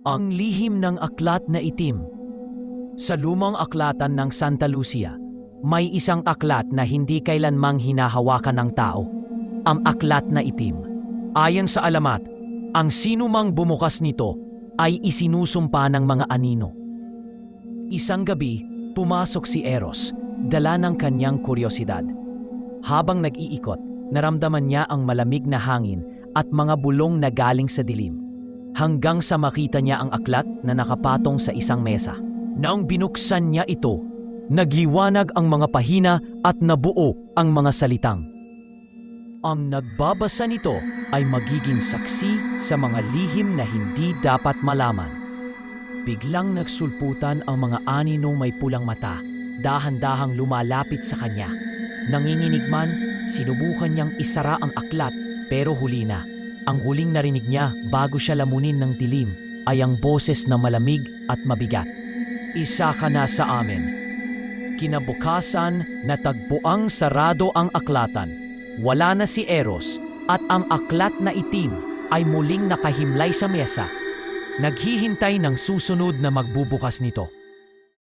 Ang lihim ng aklat na itim. Sa lumang aklatan ng Santa Lucia, may isang aklat na hindi kailanmang hinahawakan ng tao. Ang aklat na itim. Ayon sa alamat, ang sinumang bumukas nito ay isinusumpa ng mga anino. Isang gabi, pumasok si Eros, dala ng kanyang kuryosidad. Habang nag-iikot, naramdaman niya ang malamig na hangin at mga bulong na galing sa dilim. Hanggang sa makita niya ang aklat na nakapatong sa isang mesa. Nang binuksan niya ito, nagliwanag ang mga pahina at nabuo ang mga salitang. Ang nagbabasa nito ay magiging saksi sa mga lihim na hindi dapat malaman. Biglang nagsulputan ang mga aninong may pulang mata, dahan-dahang lumalapit sa kanya. Nanginginig man, sinubukan niyang isara ang aklat pero huli na. Ang huling narinig niya bago siya lamunin ng dilim ay ang boses na malamig at mabigat. Isa ka na sa amin. Kinabukasan, natagpuang sarado ang aklatan. Wala na si Eros at ang aklat na itim ay muling nakahimlay sa mesa. Naghihintay ng susunod na magbubukas nito.